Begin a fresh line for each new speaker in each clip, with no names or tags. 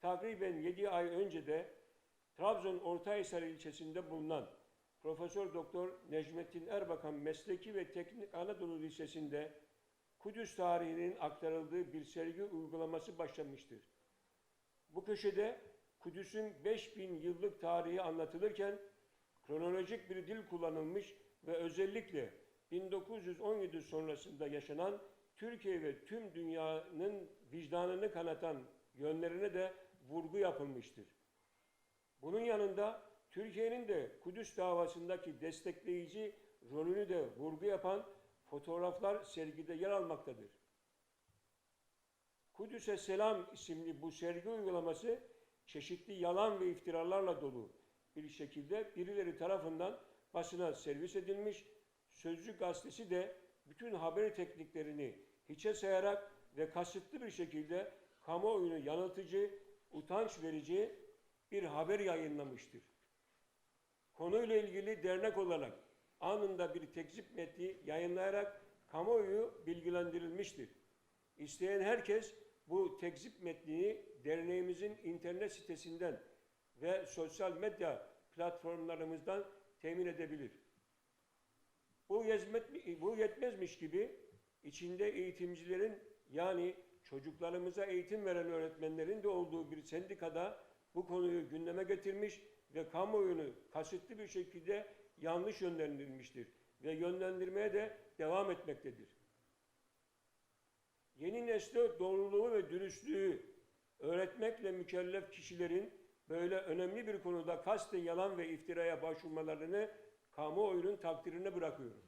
takriben 7 ay önce de Trabzon Ortahisar ilçesinde bulunan Profesör Doktor Necmettin Erbakan Mesleki ve Teknik Anadolu Lisesi'nde Kudüs tarihinin aktarıldığı bir sergi uygulaması başlamıştır. Bu köşede Kudüs'ün 5000 yıllık tarihi anlatılırken kronolojik bir dil kullanılmış ve özellikle 1917 sonrasında yaşanan Türkiye ve tüm dünyanın vicdanını kanatan yönlerine de vurgu yapılmıştır. Bunun yanında Türkiye'nin de Kudüs davasındaki destekleyici rolünü de vurgu yapan fotoğraflar sergide yer almaktadır. Kudüs'e Selam isimli bu sergi uygulaması çeşitli yalan ve iftiralarla dolu bir şekilde birileri tarafından basına servis edilmiş, Sözcü gazetesi de bütün haber tekniklerini hiçe sayarak ve kasıtlı bir şekilde kamuoyunu yanıltıcı, utanç verici bir haber yayınlamıştır. Konuyla ilgili dernek olarak anında bir tekzip metni yayınlayarak kamuoyu bilgilendirilmiştir. İsteyen herkes bu tekzip metnini derneğimizin internet sitesinden ve sosyal medya platformlarımızdan temin edebilir. Bu, bu yetmezmiş gibi içinde eğitimcilerin yani çocuklarımıza eğitim veren öğretmenlerin de olduğu bir sendikada bu konuyu gündeme getirmiş ve kamuoyunu kasıtlı bir şekilde yanlış yönlendirilmiştir ve yönlendirmeye de devam etmektedir. Yeni nesle doğruluğu ve dürüstlüğü öğretmekle mükellef kişilerin böyle önemli bir konuda kasten yalan ve iftiraya başvurmalarını kamuoyunun takdirine bırakıyorum.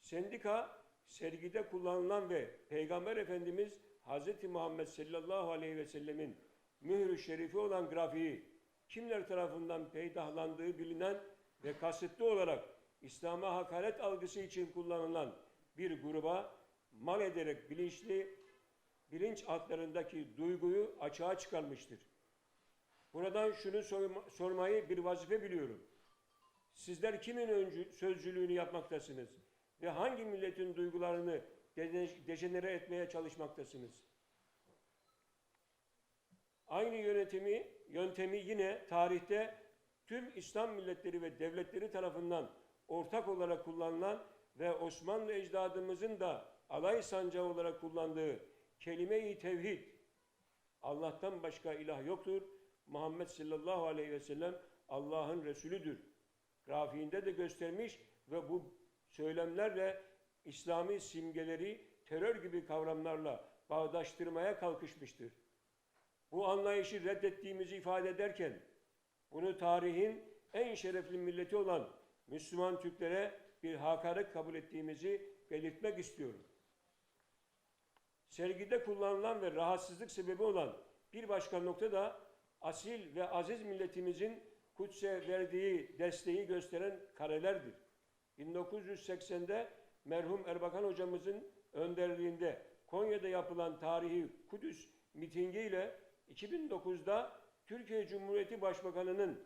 Sendika sergide kullanılan ve Peygamber Efendimiz Hz. Muhammed sallallahu aleyhi ve sellemin mührü şerifi olan grafiği kimler tarafından peydahlandığı bilinen ve kasıtlı olarak İslam'a hakaret algısı için kullanılan bir gruba mal ederek bilinçli bilinç altlarındaki duyguyu açığa çıkarmıştır. Buradan şunu sorma- sormayı bir vazife biliyorum. Sizler kimin öncü, sözcülüğünü yapmaktasınız ve hangi milletin duygularını de- dejenere etmeye çalışmaktasınız? Aynı yönetimi, yöntemi yine tarihte tüm İslam milletleri ve devletleri tarafından ortak olarak kullanılan ve Osmanlı ecdadımızın da alay sancağı olarak kullandığı kelime-i tevhid, Allah'tan başka ilah yoktur, Muhammed sallallahu aleyhi ve sellem Allah'ın Resulüdür. Grafiğinde de göstermiş ve bu söylemlerle İslami simgeleri terör gibi kavramlarla bağdaştırmaya kalkışmıştır. Bu anlayışı reddettiğimizi ifade ederken bunu tarihin en şerefli milleti olan Müslüman Türklere bir hakaret kabul ettiğimizi belirtmek istiyorum. Sergide kullanılan ve rahatsızlık sebebi olan bir başka nokta da asil ve aziz milletimizin Kudüs'e verdiği desteği gösteren karelerdir. 1980'de merhum Erbakan hocamızın önderliğinde Konya'da yapılan tarihi Kudüs mitingiyle 2009'da Türkiye Cumhuriyeti Başbakanı'nın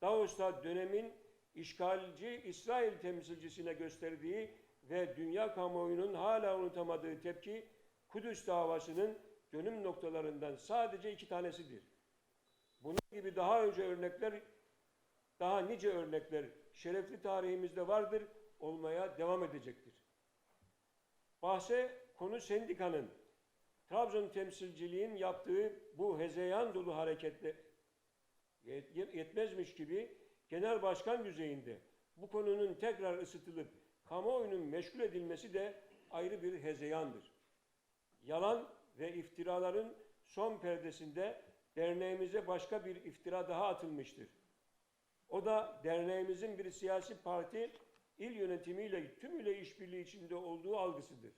Davos'ta dönemin işgalci İsrail temsilcisine gösterdiği ve dünya kamuoyunun hala unutamadığı tepki Kudüs davasının dönüm noktalarından sadece iki tanesidir. Bunun gibi daha önce örnekler, daha nice örnekler şerefli tarihimizde vardır, olmaya devam edecektir. Bahse konu sendikanın, Trabzon temsilciliğin yaptığı bu hezeyan dolu hareketle yet- yetmezmiş gibi genel başkan düzeyinde bu konunun tekrar ısıtılıp kamuoyunun meşgul edilmesi de ayrı bir hezeyandır. Yalan ve iftiraların son perdesinde derneğimize başka bir iftira daha atılmıştır. O da derneğimizin bir siyasi parti il yönetimiyle tümüyle işbirliği içinde olduğu algısıdır.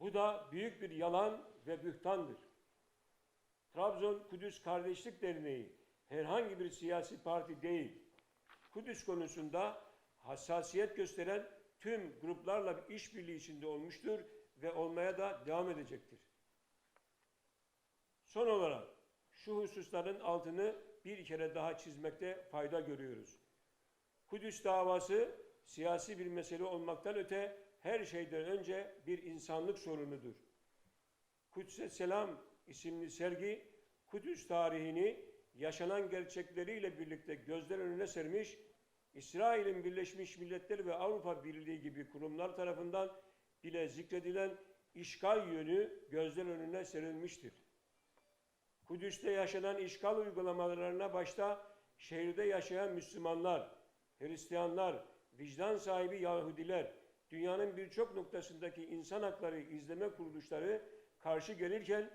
Bu da büyük bir yalan ve bühtandır. Trabzon Kudüs Kardeşlik Derneği herhangi bir siyasi parti değil. Kudüs konusunda hassasiyet gösteren tüm gruplarla bir işbirliği içinde olmuştur ve olmaya da devam edecektir. Son olarak şu hususların altını bir kere daha çizmekte fayda görüyoruz. Kudüs davası siyasi bir mesele olmaktan öte her şeyden önce bir insanlık sorunudur. Kudüs'e Selam isimli sergi, Kudüs tarihini yaşanan gerçekleriyle birlikte gözler önüne sermiş, İsrail'in Birleşmiş Milletler ve Avrupa Birliği gibi kurumlar tarafından bile zikredilen işgal yönü gözler önüne serilmiştir. Kudüs'te yaşanan işgal uygulamalarına başta şehirde yaşayan Müslümanlar, Hristiyanlar, vicdan sahibi Yahudiler, dünyanın birçok noktasındaki insan hakları izleme kuruluşları karşı gelirken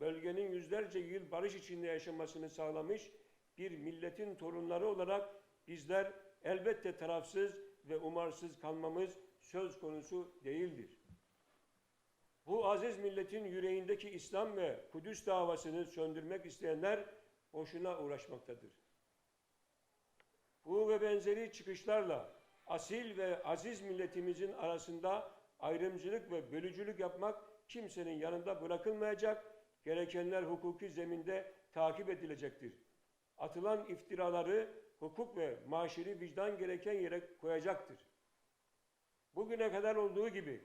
bölgenin yüzlerce yıl barış içinde yaşamasını sağlamış bir milletin torunları olarak bizler elbette tarafsız ve umarsız kalmamız söz konusu değildir. Bu aziz milletin yüreğindeki İslam ve Kudüs davasını söndürmek isteyenler boşuna uğraşmaktadır. Bu ve benzeri çıkışlarla asil ve aziz milletimizin arasında ayrımcılık ve bölücülük yapmak kimsenin yanında bırakılmayacak, gerekenler hukuki zeminde takip edilecektir. Atılan iftiraları hukuk ve maşeri vicdan gereken yere koyacaktır. Bugüne kadar olduğu gibi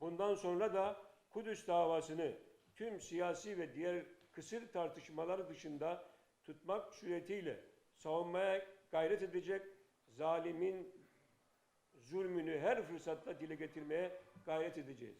bundan sonra da Kudüs davasını tüm siyasi ve diğer kısır tartışmalar dışında tutmak suretiyle savunmaya gayret edecek, zalimin zulmünü her fırsatta dile getirmeye gayret edeceğiz.